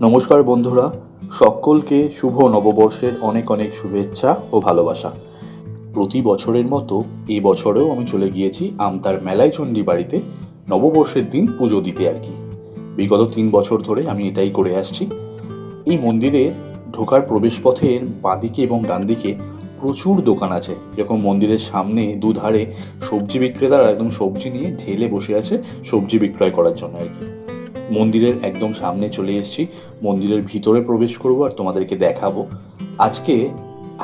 নমস্কার বন্ধুরা, সকলকে শুভ নববর্ষের অনেক অনেক শুভেচ্ছা ও ভালোবাসা। প্রতি বছরের মতো এই বছরেও আমি চলে গিয়েছি আমতার মেলায় চণ্ডী বাড়িতে নববর্ষের দিন পুজো দিতে আর কি। বিগত তিন বছর ধরে আমি এটাই করে আসছি। এই মন্দিরে ঢোকার প্রবেশপথের বাঁদিকে এবং ডান দিকে প্রচুর দোকান আছে। এরকম মন্দিরের সামনে দুধারে সবজি বিক্রেতারা একদম সবজি নিয়ে ঢেলে বসে আছে সবজি বিক্রয় করার জন্য আর কি। মন্দিরের একদম সামনে চলে এসেছি। মন্দিরের ভিতরে প্রবেশ করব আর তোমাদেরকে দেখাবো। আজকে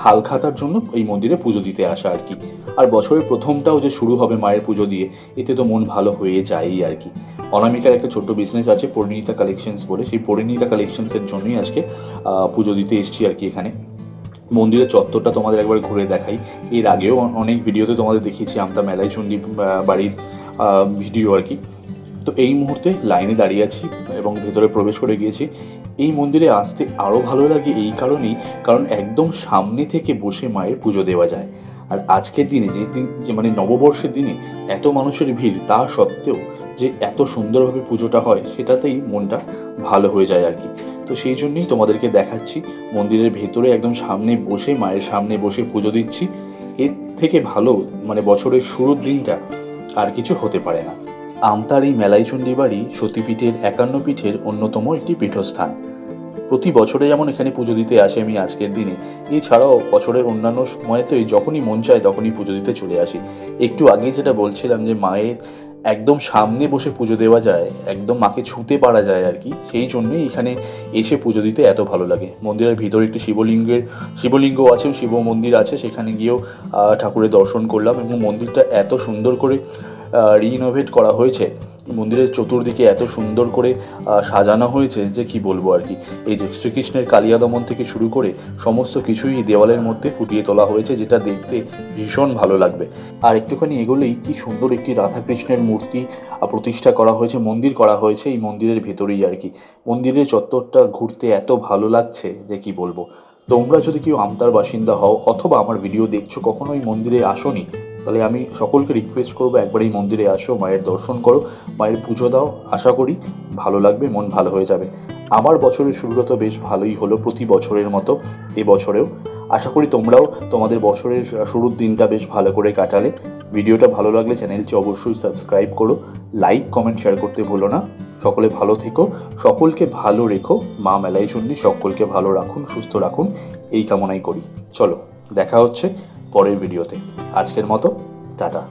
হালখাতার জন্য এই মন্দিরে পুজো দিতে আসা আর কি। আর বছরের প্রথমটাও যে শুরু হবে মায়ের পুজো দিয়ে, এতে তো মন ভালো হয়ে যায়ই আর কি। অনামিকার একটা ছোট্ট বিজনেস আছে, পরিণীতা কালেকশনস বলে। সেই পরিণীতা কালেকশনসের জন্যই আজকে পুজো দিতে এসেছি আর কি এখানে। মন্দিরের চত্বরটা তোমাদের একবার ঘুরে দেখাই। এর আগেও অনেক ভিডিওতে তোমাদের দেখিয়েছি, আমতা মেলাই চণ্ডী বাড়ির ভিডিও আর কি। তো এই মুহূর্তে লাইনে দাঁড়িয়ে আছি এবং ভেতরে প্রবেশ করে গিয়েছি। এই মন্দিরে আসতে আরও ভালো লাগে এই কারণেই, কারণ একদম সামনে থেকে বসে মায়ের পুজো দেওয়া যায়। আর আজকের দিনে যে দিন, যে মানে নববর্ষের দিনে এত মানুষের ভিড়, তা সত্ত্বেও যে এত সুন্দরভাবে পুজোটা হয়, সেটাতেই মনটা ভালো হয়ে যায় আর কি। তো সেই জন্যই তোমাদেরকে দেখাচ্ছি, মন্দিরের ভেতরে একদম সামনে বসে, মায়ের সামনে বসে পুজো দিচ্ছি। এর থেকে ভালো মানে বছরের শুরুর দিনটা আর কিছু হতে পারে না। আমতার এই মেলাইচণ্ডী বাড়ি সতীপীঠের একান্ন পীঠের অন্যতম একটি পীঠস্থান। প্রতি বছরে যেমন এখানে পুজো দিতে আসি আমি আজকের দিনে, এছাড়াও বছরের অন্যান্য সময়তেই যখনই মন চায় তখনই পুজো দিতে চলে আসি। একটু আগে যেটা বলছিলাম যে মায়ের একদম সামনে বসে পুজো দেওয়া যায়, একদম মাকে ছুঁতে পারা যায় আর কি, সেই জন্যই এখানে এসে পুজো দিতে এত ভালো লাগে। মন্দিরের ভিতরে একটি শিবলিঙ্গের শিবলিঙ্গ আছে, শিব মন্দির আছে, সেখানে গিয়েও ঠাকুরের দর্শন করলাম এবং মন্দিরটা এত সুন্দর করে রিনোভেট করা হয়েছে। মন্দিরের চতুর্দিকে এত সুন্দর করে সাজানো হয়েছে যে কি বলব আর কি। এই যে শ্রীকৃষ্ণের কালিয়া দমন থেকে শুরু করে সমস্ত কিছুই দেওয়ালের মধ্যে ফুটিয়ে তোলা হয়েছে, যেটা দেখতে ভীষণ ভালো লাগবে। আর একটুখানি এগোলেই কি সুন্দর একটি রাধাকৃষ্ণের মূর্তি প্রতিষ্ঠা করা হয়েছে, মন্দির করা হয়েছে এই মন্দিরের ভেতরেই আর কি। মন্দিরের চত্বরটা ঘুরতে এত ভালো লাগছে যে কি বলব। তোমরা যদি কেউ আমতার বাসিন্দা হও, অথবা আমার ভিডিও দেখছ কখনো এই মন্দিরে আসোনি তাহলে আমি সকলকে রিকোয়েস্ট করব, একবার এই মন্দিরে আসো, মায়ের দর্শন করো, মায়ের পুজো দাও, আশা করি ভালো লাগবে, মন ভালো হয়ে যাবে। আমার বছরের শুরুটা তো বেশ ভালোই হলো প্রতি বছরের মতো, এ বছরেও। আশা করি তোমরাও তোমাদের বছরের শুরুর দিনটা বেশ ভালো করে কাটালে। ভিডিওটা ভালো লাগলে চ্যানেলটি অবশ্যই সাবস্ক্রাইব করো লাইক কমেন্ট শেয়ার করতে ভুলো না। সকলে ভালো থেকো, সকলকে ভালো রেখো, মা মেলাই চণ্ডী সকলকে ভালো রাখুন, সুস্থ রাখুন, এই কামনাই করি। চলো, দেখা হচ্ছে পরের ভিডিওতে। আজকের মতো টাটা।